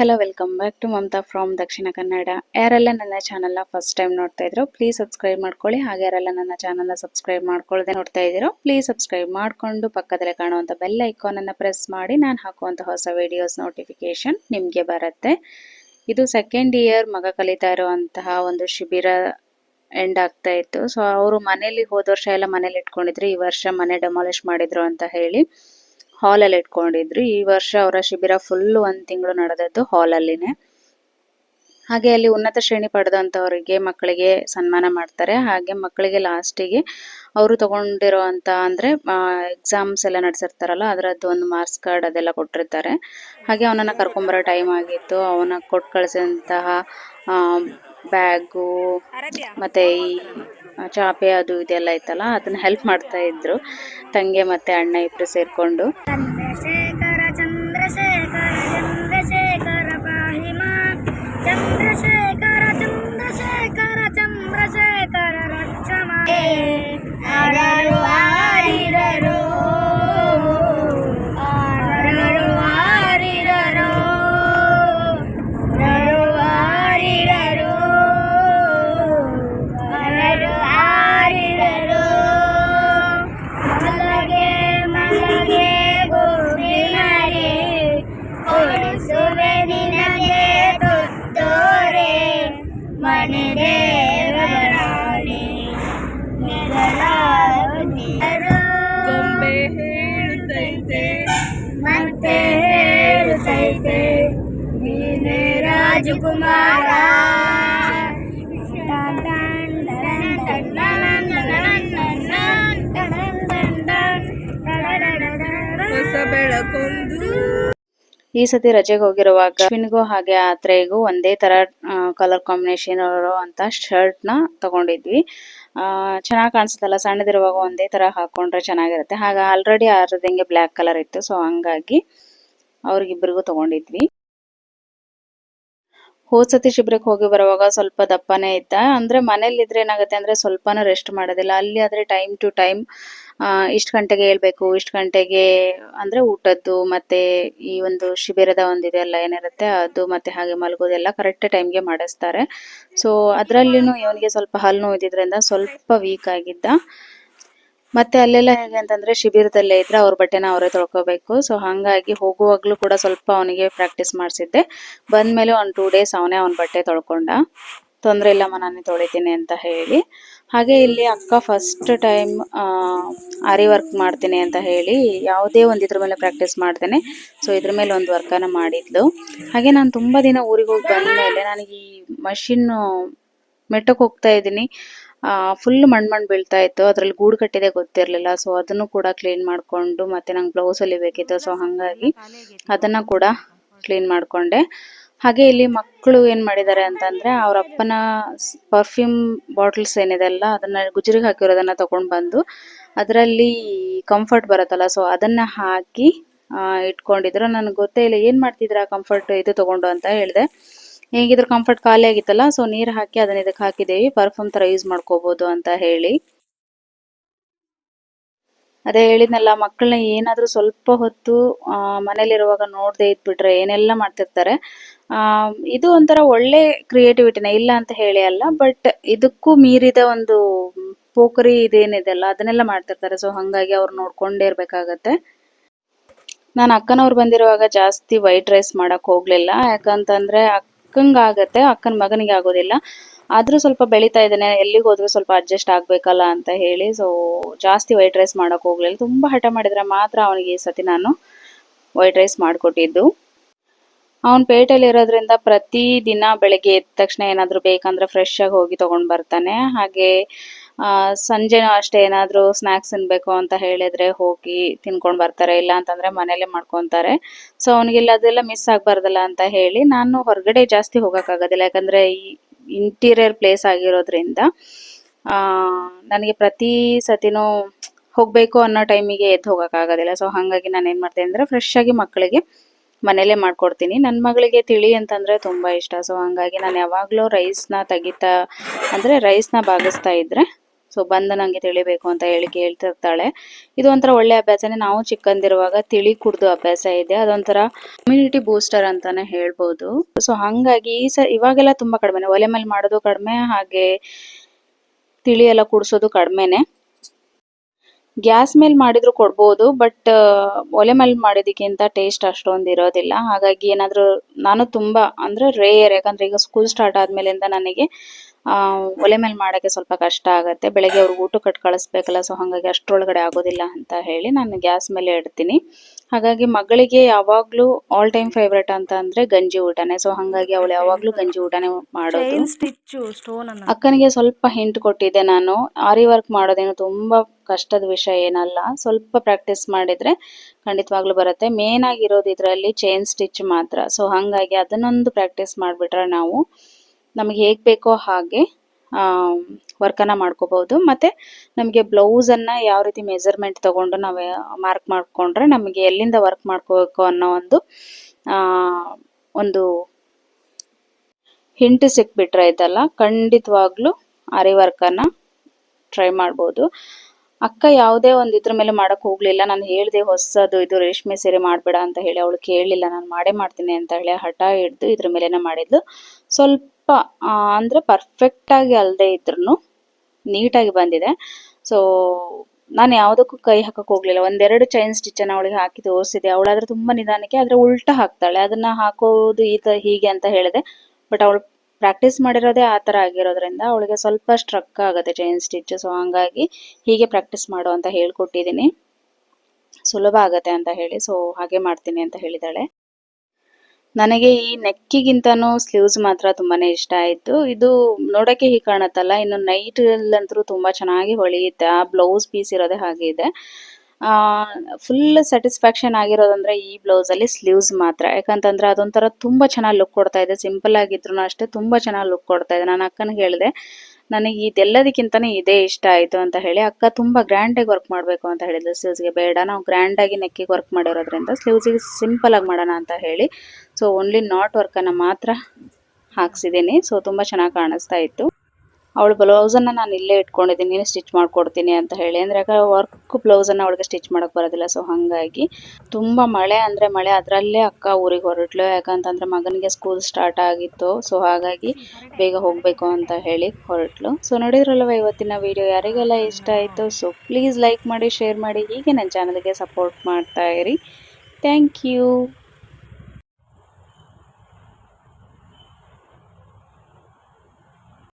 Hello welcome back to Mamata from Dakshina Kannada ಯಾರೆಲ್ಲ ನನ್ನ ಚಾನಲ್ನ ಫಸ್ಟ್ ಟೈಮ್ ನೋಡ್ತಾ ಇದ್ರು ಪ್ಲೀಸ್ ಸಬ್ಸ್ಕ್ರೈಬ್ ಮಾಡ್ಕೊಳ್ಳಿ. ಹಾಗೆ ಯಾರೆಲ್ಲ ನನ್ನ ಚಾನಲ್ನ ಸಬ್ಸ್ಕ್ರೈಬ್ ಮಾಡ್ಕೊಳ್ಳದೆ ನೋಡ್ತಾ ಇದ್ದೀರೋ ಪ್ಲೀಸ್ ಸಬ್ಸ್ಕ್ರೈಬ್ ಮಾಡಿಕೊಂಡು ಪಕ್ಕದಲ್ಲೇ ಕಾಣುವಂಥ ಬೆಲ್ ಐಕಾನನ್ನು ಪ್ರೆಸ್ ಮಾಡಿ. ನಾನು ಹಾಕುವಂಥ ಹೊಸ ವಿಡಿಯೋಸ್ ನೋಟಿಫಿಕೇಶನ್ ನಿಮಗೆ ಬರುತ್ತೆ. ಇದು ಸೆಕೆಂಡ್ ಇಯರ್ ಮಗ ಕಲಿತಾ ಇರುವಂತಹ ಒಂದು ಶಿಬಿರ ಎಂಡ್ ಆಗ್ತಾ ಇತ್ತು. ಸೊ ಅವರು ಮನೇಲಿ ಹೋದ ವರ್ಷ ಎಲ್ಲ ಮನೇಲಿ ಇಟ್ಕೊಂಡಿದ್ರು. ಈ ವರ್ಷ ಮನೆ ಡೆಮಾಲಿಷ್ ಮಾಡಿದ್ರು ಅಂತ ಹೇಳಿ. ಹಾಲಲ್ಲಿ ಇಟ್ಕೊಂಡಿದ್ರು. ಈ ವರ್ಷ ಅವರ ಶಿಬಿರ ಫುಲ್ ಒಂದು ತಿಂಗಳು ನಡೆದದ್ದು ಹಾಲಲ್ಲಿನೇ. ಹಾಗೆ ಅಲ್ಲಿ ಉನ್ನತ ಶ್ರೇಣಿ ಪಡೆದಂಥವರಿಗೆ ಮಕ್ಕಳಿಗೆ ಸನ್ಮಾನ ಮಾಡ್ತಾರೆ. ಹಾಗೆ ಮಕ್ಕಳಿಗೆ ಲಾಸ್ಟಿಗೆ ಅವರು ತಗೊಂಡಿರುವಂಥ ಅಂದರೆ ಎಕ್ಸಾಮ್ಸ್ ಎಲ್ಲ ನಡೆಸಿರ್ತಾರಲ್ಲ, ಅದರದ್ದು ಒಂದು ಮಾರ್ಕ್ಸ್ ಕಾರ್ಡ್ ಅದೆಲ್ಲ ಕೊಟ್ಟಿರ್ತಾರೆ. ಹಾಗೆ ಅವನನ್ನು ಕರ್ಕೊಂಬರೋ ಟೈಮ್ ಆಗಿತ್ತು. ಅವನ ಕೊಟ್ಟು ಕಳಿಸಿದಂತಹ ಬ್ಯಾಗು, ಮತ್ತೆ ಈ ಚಾಪೆ ಅದು ಇದೆಲ್ಲ ಇತ್ತಲ್ಲ, ಅದನ್ನ ಹೆಲ್ಪ್ ಮಾಡ್ತಾ ಇದ್ರು. ತಂಗೆ ಮತ್ತೆ ಅಣ್ಣ ಇಬ್ಬರು ಸೇರಿಕೊಂಡು. ರಾಜಕುಮಾರ ಹೊಸ ಬೆಳಕೊಂದು. ಈ ಸತಿ ರಜೆಗೆ ಹೋಗಿರುವಾಗ ಅಶ್ವಿನ್ಗೂ ಹಾಗೆ ಆತ್ರೆಗೂ ಒಂದೇ ತರ ಕಲರ್ ಕಾಂಬಿನೇಷನ್ ಅಂತ ಶರ್ಟ್ನ ತಗೊಂಡಿದ್ವಿ. ಆ ಚೆನ್ನಾಗಿ ಕಾಣಿಸುತ್ತಲ್ಲ ಸಣ್ಣದಿರುವಾಗ ಒಂದೇ ತರ ಹಾಕೊಂಡ್ರೆ ಚೆನ್ನಾಗಿರುತ್ತೆ. ಹಾಗ ಆಲ್ರೆಡಿ ಆರದಂಗೆ ಬ್ಲ್ಯಾಕ್ ಕಲರ್ ಇತ್ತು ಸೊ ಹಂಗಾಗಿ ಅವ್ರಿಗಿಬ್ಬರಿಗೂ ತಗೊಂಡಿದ್ವಿ. ಹೋದ್ ಸತಿ ಶಿಬಿರಕ್ಕೆ ಹೋಗಿ ಬರುವಾಗ ಸ್ವಲ್ಪ ದಪ್ಪನೇ ಇದ್ದ. ಅಂದ್ರೆ ಮನೇಲಿ ಇದ್ರೆ ಏನಾಗುತ್ತೆ ಅಂದ್ರೆ ಸ್ವಲ್ಪನೂ ರೆಸ್ಟ್ ಮಾಡೋದಿಲ್ಲ. ಅಲ್ಲಿ ಆದ್ರೆ ಟೈಮ್ ಟು ಟೈಮ್ ಇಷ್ಟು ಗಂಟೆಗೆ ಹೇಳ್ಬೇಕು ಇಷ್ಟು ಗಂಟೆಗೆ, ಅಂದ್ರೆ ಊಟದ್ದು ಮತ್ತೆ ಈ ಒಂದು ಶಿಬಿರದ ಒಂದು ಇದೆಲ್ಲ ಏನಿರುತ್ತೆ ಅದು ಮತ್ತೆ ಹಾಗೆ ಮಲಗೋದೆಲ್ಲ ಕರೆಕ್ಟ್ ಟೈಮ್ಗೆ ಮಾಡಿಸ್ತಾರೆ. ಸೊ ಅದರಲ್ಲಿನೂ ಇವನಿಗೆ ಸ್ವಲ್ಪ ಹಲ್ಲು ನೋಯ್ದಿದ್ರಿಂದ ಸ್ವಲ್ಪ ವೀಕ್ ಆಗಿದ್ದ. ಮತ್ತೆ ಅಲ್ಲೆಲ್ಲ ಹೇಗೆ ಅಂತಂದ್ರೆ ಶಿಬಿರದಲ್ಲೇ ಇದ್ರೆ ಅವ್ರ ಬಟ್ಟೆನ ಅವರೇ ತೊಳ್ಕೋಬೇಕು. ಸೊ ಹಂಗಾಗಿ ಹೋಗುವಾಗ್ಲೂ ಕೂಡ ಸ್ವಲ್ಪ ಅವನಿಗೆ ಪ್ರಾಕ್ಟೀಸ್ ಮಾಡಿಸಿದ್ದೆ. ಬಂದ್ಮೇಲೆ ಒಂದು ಟೂ ಡೇಸ್ ಅವನೇ ಅವನ ಬಟ್ಟೆ ತೊಳ್ಕೊಂಡ. ತೊಂದರೆ ಇಲ್ಲಮ್ಮ, ನಾನೇ ತೊಳಿತೀನಿ ಅಂತ ಹೇಳಿ. ಹಾಗೆ ಇಲ್ಲಿ ಅಕ್ಕ ಫಸ್ಟ್ ಟೈಮ್ ಆರಿ ವರ್ಕ್ ಮಾಡ್ತೀನಿ ಅಂತ ಹೇಳಿ ಯಾವುದೇ ಒಂದು ಇದ್ರ ಮೇಲೆ ಪ್ರಾಕ್ಟೀಸ್ ಮಾಡ್ತೇನೆ. ಸೊ ಇದ್ರ ಮೇಲೆ ಒಂದು ವರ್ಕನ್ನು ಮಾಡಿದ್ಲು. ಹಾಗೆ ನಾನು ತುಂಬ ದಿನ ಊರಿಗೆ ಹೋಗಿ ಬಂದಮೇಲೆ ನನಗೆ ಈ ಮಷಿನ್ನು ಮೆಟ್ಟಕ್ಕೆ ಹೋಗ್ತಾ ಇದ್ದೀನಿ. ಫುಲ್ ಮಣ್ಣು ಮಣ್ಣು ಬೀಳ್ತಾ ಇತ್ತು. ಅದ್ರಲ್ಲಿ ಗೂಡು ಕಟ್ಟಿದೆ ಗೊತ್ತಿರಲಿಲ್ಲ. ಸೊ ಅದನ್ನು ಕೂಡ ಕ್ಲೀನ್ ಮಾಡಿಕೊಂಡು ಮತ್ತೆ ನಂಗೆ ಬ್ಲೌಸ್ ಹೊಲಿಬೇಕಿತ್ತು ಸೊ ಹಾಗಾಗಿ ಅದನ್ನ ಕೂಡ ಕ್ಲೀನ್ ಮಾಡಿಕೊಂಡೆ. ಹಾಗೆ ಇಲ್ಲಿ ಮಕ್ಕಳು ಏನು ಮಾಡಿದ್ದಾರೆ ಅಂತಂದ್ರೆ ಅವ್ರ ಅಪ್ಪನ ಪರ್ಫ್ಯೂಮ್ ಬಾಟಲ್ಸ್ ಏನಿದೆ ಅಲ್ಲ ಅದನ್ನ ಗುಜರಿಗೆ ಹಾಕಿರೋದನ್ನ ತಗೊಂಡ್ ಬಂದು ಅದರಲ್ಲಿ ಕಂಫರ್ಟ್ ಬರುತ್ತಲ್ಲ. ಸೊ ಅದನ್ನ ಹಾಕಿ ಆ, ಇಟ್ಕೊಂಡಿದ್ರು. ನನಗೆ ಗೊತ್ತೇ ಇಲ್ಲ ಏನು ಮಾಡ್ತಿದ್ರ ಕಂಫರ್ಟ್ ಇದು ತಗೊಂಡು ಅಂತ ಹೇಳಿದೆ. ಹೇಗಿದ್ರು ಕಂಫರ್ಟ್ ಖಾಲಿ ಆಗಿತ್ತಲ್ಲ ಸೊ ನೀರು ಹಾಕಿ ಅದನ್ನ ಇದಕ್ಕೆ ಹಾಕಿದ್ದೀವಿ. ಪರ್ಫ್ಯೂಮ್ ತರ ಯೂಸ್ ಮಾಡ್ಕೋಬಹುದು ಅಂತ ಹೇಳಿ. ಅದೇ ಹೇಳಿದ್ನಲ್ಲ ಮಕ್ಕಳನ್ನ ಏನಾದ್ರೂ ಸ್ವಲ್ಪ ಹೊತ್ತು ಮನೇಲಿರುವಾಗ ನೋಡದೆ ಇದ್ಬಿಟ್ರೆ ಏನೆಲ್ಲ ಮಾಡ್ತಿರ್ತಾರೆ. ಇದು ಒಂಥರ ಒಳ್ಳೆ ಕ್ರಿಯೇಟಿವಿಟಿನೇ ಇಲ್ಲ ಅಂತ ಹೇಳಿ ಅಲ್ಲ ಬಟ್ ಇದಕ್ಕೂ ಮೀರಿದ ಒಂದು ಪೋಖರಿ ಇದೇನಿದೆ ಅಲ್ಲ ಅದನ್ನೆಲ್ಲ ಮಾಡ್ತಿರ್ತಾರೆ. ಸೊ ಹಾಗಾಗಿ ಅವ್ರು ನೋಡ್ಕೊಂಡೇ ಇರ್ಬೇಕಾಗತ್ತೆ. ನಾನು ಅಕ್ಕನವ್ರು ಬಂದಿರುವಾಗ ಜಾಸ್ತಿ ವೈಟ್ ರೈಸ್ ಮಾಡಕ್ ಹೋಗ್ಲಿಲ್ಲ. ಯಾಕಂತಂದ್ರೆ ಅಕ್ಕಂಗ್ ಅಕ್ಕನ ಮಗನಿಗೆ ಆಗೋದಿಲ್ಲ. ಆದ್ರೂ ಸ್ವಲ್ಪ ಬೆಳಿತಾ ಇದ್ದಾನೆ. ಎಲ್ಲಿಗೆ ಹೋದ್ರು ಸ್ವಲ್ಪ ಅಡ್ಜಸ್ಟ್ ಆಗ್ಬೇಕಲ್ಲ ಅಂತ ಹೇಳಿ ಸೊ ಜಾಸ್ತಿ ವೈಟ್ ರೈಸ್ ಮಾಡಕ್ ಹೋಗ್ಲಿಲ್ಲ. ತುಂಬಾ ಹಠ ಮಾಡಿದ್ರೆ ಮಾತ್ರ ಅವನಿಗೆ ಈ ಸತಿ ನಾನು ವೈಟ್ ರೈಸ್ ಮಾಡಿಕೊಟ್ಟಿದ್ದು. ಅವನ್ ಪೇಟೆಯಲ್ಲಿ ಇರೋದ್ರಿಂದ ಪ್ರತಿ ದಿನ ಬೆಳಗ್ಗೆ ಎದ್ದ ತಕ್ಷಣ ಏನಾದ್ರು ಬೇಕಂದ್ರೆ ಫ್ರೆಶ್ ಆಗಿ ಹೋಗಿ ತಗೊಂಡ್ ಬರ್ತಾನೆ. ಹಾಗೆ ಆ, ಸಂಜೆನೂ ಅಷ್ಟೇ ಏನಾದ್ರು ಸ್ನಾಕ್ಸ್ ತಿನ್ಬೇಕು ಅಂತ ಹೇಳಿದ್ರೆ ಹೋಗಿ ತಿನ್ಕೊಂಡ್ ಬರ್ತಾರೆ. ಇಲ್ಲ ಅಂತಂದ್ರೆ ಮನೇಲೆ ಮಾಡ್ಕೊಂತಾರೆ. ಸೊ ಅವನಿಗೆಲ್ಲ ಅದೆಲ್ಲ ಮಿಸ್ ಆಗ್ಬಾರ್ದಲ್ಲ ಅಂತ ಹೇಳಿ ನಾನು ಹೊರಗಡೆ ಜಾಸ್ತಿ ಹೋಗಕ್ಕಾಗೋದಿಲ್ಲ. ಯಾಕಂದ್ರೆ ಈ ಇಂಟೀರಿಯರ್ ಪ್ಲೇಸ್ ಆಗಿರೋದ್ರಿಂದ ನನಗೆ ಪ್ರತಿ ಸತಿನೂ ಹೋಗ್ಬೇಕು ಅನ್ನೋ ಟೈಮಿಗೆ ಎದ್ದು ಹೋಗೋಕ್ಕಾಗೋದಿಲ್ಲ. ಸೊ ಹಾಗಾಗಿ ನಾನು ಏನು ಮಾಡ್ತೇನೆ ಅಂದ್ರೆ ಫ್ರೆಶ್ ಆಗಿ ಮಕ್ಕಳಿಗೆ ಮನೇಲೆ ಮಾಡ್ಕೊಡ್ತೀನಿ. ನನ್ನ ಮಗಳಿಗೆ ತಿಳಿ ಅಂತಂದ್ರೆ ತುಂಬಾ ಇಷ್ಟ. ಸೊ ಹಂಗಾಗಿ ನಾನು ಯಾವಾಗಲೂ ರೈಸ್ನ ತೆಗಿತಾ ಅಂದ್ರೆ ರೈಸ್ನ ಬಾಗಿಸ್ತಾ ಇದ್ರೆ ಸೊ ಬಂದ ನಂಗೆ ತಿಳಿಬೇಕು ಅಂತ ಹೇಳಿ ಕೇಳ್ತಿರ್ತಾಳೆ. ಇದು ಒಂಥರ ಒಳ್ಳೆ ಅಭ್ಯಾಸನೇ. ನಾವು ಚಿಕ್ಕಂದಿರುವಾಗ ತಿಳಿ ಕುಡ್ದು ಅಭ್ಯಾಸ ಇದೆ. ಅದೊಂಥರ ಇಮ್ಯುನಿಟಿ ಬೂಸ್ಟರ್ ಅಂತಾನೆ ಹೇಳ್ಬೋದು. ಸೊ ಹಂಗಾಗಿ ಈ ಸ ಇವಾಗೆಲ್ಲ ತುಂಬಾ ಕಡಿಮೆ ಒಲೆ ಮೇಲೆ ಮಾಡೋದು ಕಡಿಮೆ, ಹಾಗೆ ತಿಳಿ ಎಲ್ಲ ಕುಡಿಸೋದು ಕಡಿಮೆನೆ. ಗ್ಯಾಸ್ ಮೇಲೆ ಮಾಡಿದ್ರು ಕೊಡ್ಬೋದು ಬಟ್ ಒಲೆ ಮೇಲೆ ಮಾಡಿದಕ್ಕಿಂತ ಟೇಸ್ಟ್ ಅಷ್ಟೊಂದು ಇರೋದಿಲ್ಲ. ಹಾಗಾಗಿ ಏನಾದರೂ ನಾನು ತುಂಬಾ ಅಂದ್ರೆ ರೇಯರ್ ಯಾಕಂದ್ರೆ ಈಗ ಸ್ಕೂಲ್ ಸ್ಟಾರ್ಟ್ ಆದಮೇಲಿಂದ ನನಗೆ ಆ, ಒಲೆ ಮೇಲೆ ಮಾಡೋಕ್ಕೆ ಸ್ವಲ್ಪ ಕಷ್ಟ ಆಗುತ್ತೆ. ಬೆಳಗ್ಗೆ ಅವ್ರಿಗೆ ಊಟ ಕಟ್ ಕಳಿಸ್ಬೇಕಲ್ಲ ಸೊ ಹಾಗಾಗಿ ಅಷ್ಟರೊಳಗಡೆ ಆಗೋದಿಲ್ಲ ಅಂತ ಹೇಳಿ ನಾನು ಗ್ಯಾಸ್ ಮೇಲೆ ಇಡ್ತೀನಿ. ಹಾಗಾಗಿ ಮಗಳಿಗೆ ಯಾವಾಗಲೂ ಆಲ್ ಟೈಮ್ ಫೇವ್ರೇಟ್ ಅಂತ ಅಂದರೆ ಗಂಜಿ ಊಟನೇ. ಸೊ ಹಾಗಾಗಿ ಅವಳು ಯಾವಾಗಲೂ ಗಂಜಿ ಊಟನೇ ಮಾಡೋದು. ಅಕ್ಕನಿಗೆ ಸ್ವಲ್ಪ ಹಿಂಟ್ ಕೊಟ್ಟಿದ್ದೆ ನಾನು. ಆರಿ ವರ್ಕ್ ಮಾಡೋದೇನು ತುಂಬಾ ಕಷ್ಟದ ವಿಷಯ ಏನಲ್ಲ, ಸ್ವಲ್ಪ ಪ್ರಾಕ್ಟೀಸ್ ಮಾಡಿದ್ರೆ ಖಂಡಿತವಾಗ್ಲೂ ಬರುತ್ತೆ. ಮೇನ್ ಆಗಿರೋದು ಇದರಲ್ಲಿ ಚೈನ್ ಸ್ಟಿಚ್ ಮಾತ್ರ. ಸೊ ಹಾಗಾಗಿ ಅದನ್ನೊಂದು ಪ್ರಾಕ್ಟೀಸ್ ಮಾಡಿಬಿಟ್ರೆ ನಾವು ನಮಗೆ ಹೇಗೆ ಬೇಕೋ ಹಾಗೆ ವರ್ಕನ್ನು ಮಾಡ್ಕೋಬಹುದು ಮತ್ತೆ ನಮಗೆ ಬ್ಲೌಸನ್ನು ಯಾವ ರೀತಿ ಮೆಜರ್ಮೆಂಟ್ ತಗೊಂಡು ನಾವು ಮಾರ್ಕ್ ಮಾಡಿಕೊಂಡ್ರೆ ನಮಗೆ ಎಲ್ಲಿಂದ ವರ್ಕ್ ಮಾಡ್ಕೋಬೇಕು ಅನ್ನೋ ಒಂದು ಒಂದು ಹಿಂಟ್ ಸಿಕ್ಬಿಟ್ರೆ ಆಯ್ತಲ್ಲ ಖಂಡಿತವಾಗ್ಲೂ ಅರಿ ವರ್ಕನ್ನು ಟ್ರೈ ಮಾಡ್ಬೋದು. ಅಕ್ಕ ಯಾವುದೇ ಒಂದು ಇದ್ರ ಮೇಲೆ ಮಾಡಕ್ ಹೋಗ್ಲಿಲ್ಲ. ನಾನು ಹೇಳ್ದೆ ಹೊಸದು ಇದು ರೇಷ್ಮೆ ಸೀರೆ ಮಾಡಬೇಡ ಅಂತ ಹೇಳಿ ಅವಳು ಕೇಳಲಿಲ್ಲ. ನಾನು ಮಾಡೇ ಮಾಡ್ತೀನಿ ಅಂತ ಹೇಳಿ ಹಠ ಹಿಡ್ದು ಇದ್ರ ಮೇಲೆನೆ ಮಾಡಿದ್ಲು. ಸ್ವಲ್ಪ ಅಂದ್ರೆ ಪರ್ಫೆಕ್ಟ್ ಆಗಿ ಅಲ್ಲದೆ ಇದ್ರೂ ನೀಟಾಗಿ ಬಂದಿದೆ. ಸೊ ನಾನು ಯಾವುದಕ್ಕೂ ಕೈ ಹಾಕಕ್ ಹೋಗ್ಲಿಲ್ಲ. ಒಂದೆರಡು ಚೈನ್ ಸ್ಟಿಚ್ ಅನ್ನ ಅವಳಿಗೆ ಹಾಕಿ ತೋರಿಸಿದೆ ಅವಳಾದ್ರೆ ತುಂಬಾ ನಿಧಾನಕ್ಕೆ ಆದ್ರೆ ಉಲ್ಟಾ ಹಾಕ್ತಾಳೆ. ಅದನ್ನ ಹಾಕೋದು ಈ ಹೀಗೆ ಅಂತ ಹೇಳಿದೆ. ಬಟ್ ಅವಳು ಪ್ರಾಕ್ಟೀಸ್ ಮಾಡಿರೋದೇ ಆ ಥರ ಆಗಿರೋದ್ರಿಂದ ಅವಳಿಗೆ ಸ್ವಲ್ಪ ಸ್ಟ್ರಕ್ ಆಗುತ್ತೆ ಚೈನ್ ಸ್ಟಿಚ್ ಸೊ ಹಂಗಾಗಿ ಹೀಗೆ ಪ್ರಾಕ್ಟೀಸ್ ಮಾಡು ಅಂತ ಹೇಳ್ಕೊಟ್ಟಿದ್ದೀನಿ. ಸುಲಭ ಆಗುತ್ತೆ ಅಂತ ಹೇಳಿ ಸೊ ಹಾಗೆ ಮಾಡ್ತೀನಿ ಅಂತ ಹೇಳಿದಾಳೆ. ನನಗೆ ಈ ನೆಕ್ಕಿಗಿಂತನೂ ಸ್ಲೀವ್ಸ್ ಮಾತ್ರ ತುಂಬಾನೇ ಇಷ್ಟ ಆಯ್ತು. ಇದು ನೋಡಕ್ಕೆ ಹೀಗೆ ಕಾಣತ್ತಲ್ಲ, ಇನ್ನು ನೈಟ್ ಅಂತೂ ತುಂಬಾ ಚೆನ್ನಾಗಿ ಹೊಳೆಯುತ್ತೆ. ಆ ಬ್ಲೌಸ್ ಪೀಸ್ ಇರೋದೇ ಹಾಗೆ ಇದೆ. ಫುಲ್ ಸ್ಯಾಟಿಸ್ಫ್ಯಾಕ್ಷನ್ ಆಗಿರೋದಂದ್ರೆ ಈ ಬ್ಲೌಸ್ ಅಲ್ಲಿ ಸ್ಲೀವ್ಸ್ ಮಾತ್ರ. ಯಾಕಂತಂದ್ರೆ ಅದೊಂಥರ ತುಂಬಾ ಚೆನ್ನಾಗಿ ಲುಕ್ ಕೊಡ್ತಾ ಇದೆ. ಸಿಂಪಲ್ ಆಗಿದ್ರು ಅಷ್ಟೇ ತುಂಬಾ ಚೆನ್ನಾಗಿ ಲುಕ್ ಕೊಡ್ತಾ ಇದೆ. ನಾನು ಅಕ್ಕನಿಗೆ ಹೇಳಿದೆ, ನನಗೆ ಇದೆಲ್ಲದಕ್ಕಿಂತನೇ ಇದೇ ಇಷ್ಟ ಆಯ್ತು ಅಂತ ಹೇಳಿ, ಅಕ್ಕ ತುಂಬಾ ಗ್ರ್ಯಾಂಡಾಗಿ ವರ್ಕ್ ಮಾಡಬೇಕು ಅಂತ ಹೇಳಿದ್ರು ಸ್ಲೀವ್ಸ್ಗೆ ಬೇಡ, ನಾವು ಗ್ರ್ಯಾಂಡಾಗಿ ನೆಕ್ಕಿಗೆ ವರ್ಕ್ ಮಾಡಿರೋದ್ರಿಂದ ಸ್ಲೀವ್ಸಿಗೆ ಸಿಂಪಲ್ ಆಗಿ ಮಾಡೋಣ ಅಂತ ಹೇಳಿ ಸೊ ಓನ್ಲಿ ನಾಟ್ ವರ್ಕನ್ನು ಮಾತ್ರ ಹಾಕ್ಸಿದ್ದೀನಿ. ಸೊ ತುಂಬ ಚೆನ್ನಾಗಿ ಕಾಣಿಸ್ತಾ ಇತ್ತು. ಅವಳ ಬ್ಲೌಸನ್ನು ನಾನು ಇಲ್ಲೇ ಇಟ್ಕೊಂಡಿದ್ದೀನಿ, ನೀನು ಸ್ಟಿಚ್ ಮಾಡ್ಕೊಡ್ತೀನಿ ಅಂತ ಹೇಳಿ. ಅಂದರೆ ಯಾಕಂದರೆ ವರ್ಕ್ ಬ್ಲೌಸನ್ನು ಅವಳಿಗೆ ಸ್ಟಿಚ್ ಮಾಡೋಕ್ಕೆ ಬರೋದಿಲ್ಲ ಸೊ ಹಾಗಾಗಿ ತುಂಬ ಮಳೆ ಅಂದರೆ ಮಳೆ, ಅದರಲ್ಲೇ ಅಕ್ಕ ಊರಿಗೆ ಹೊರಟ್ಲು. ಯಾಕಂತಂದರೆ ಮಗನಿಗೆ ಸ್ಕೂಲ್ ಸ್ಟಾರ್ಟ್ ಆಗಿತ್ತು ಸೊ ಹಾಗಾಗಿ ಬೇಗ ಹೋಗಬೇಕು ಅಂತ ಹೇಳಿ ಹೊರಟ್ಲು. ಸೊ ನೋಡಿದ್ರಲ್ವ ಇವತ್ತಿನ ವಿಡಿಯೋ ಯಾರಿಗೆಲ್ಲ ಇಷ್ಟ ಆಯಿತು ಸೊ ಪ್ಲೀಸ್ ಲೈಕ್ ಮಾಡಿ ಶೇರ್ ಮಾಡಿ, ಹೀಗೆ ನನ್ನ ಚಾನಲ್ಗೆ ಸಪೋರ್ಟ್ ಮಾಡ್ತಾ ಇರಿ. Thank you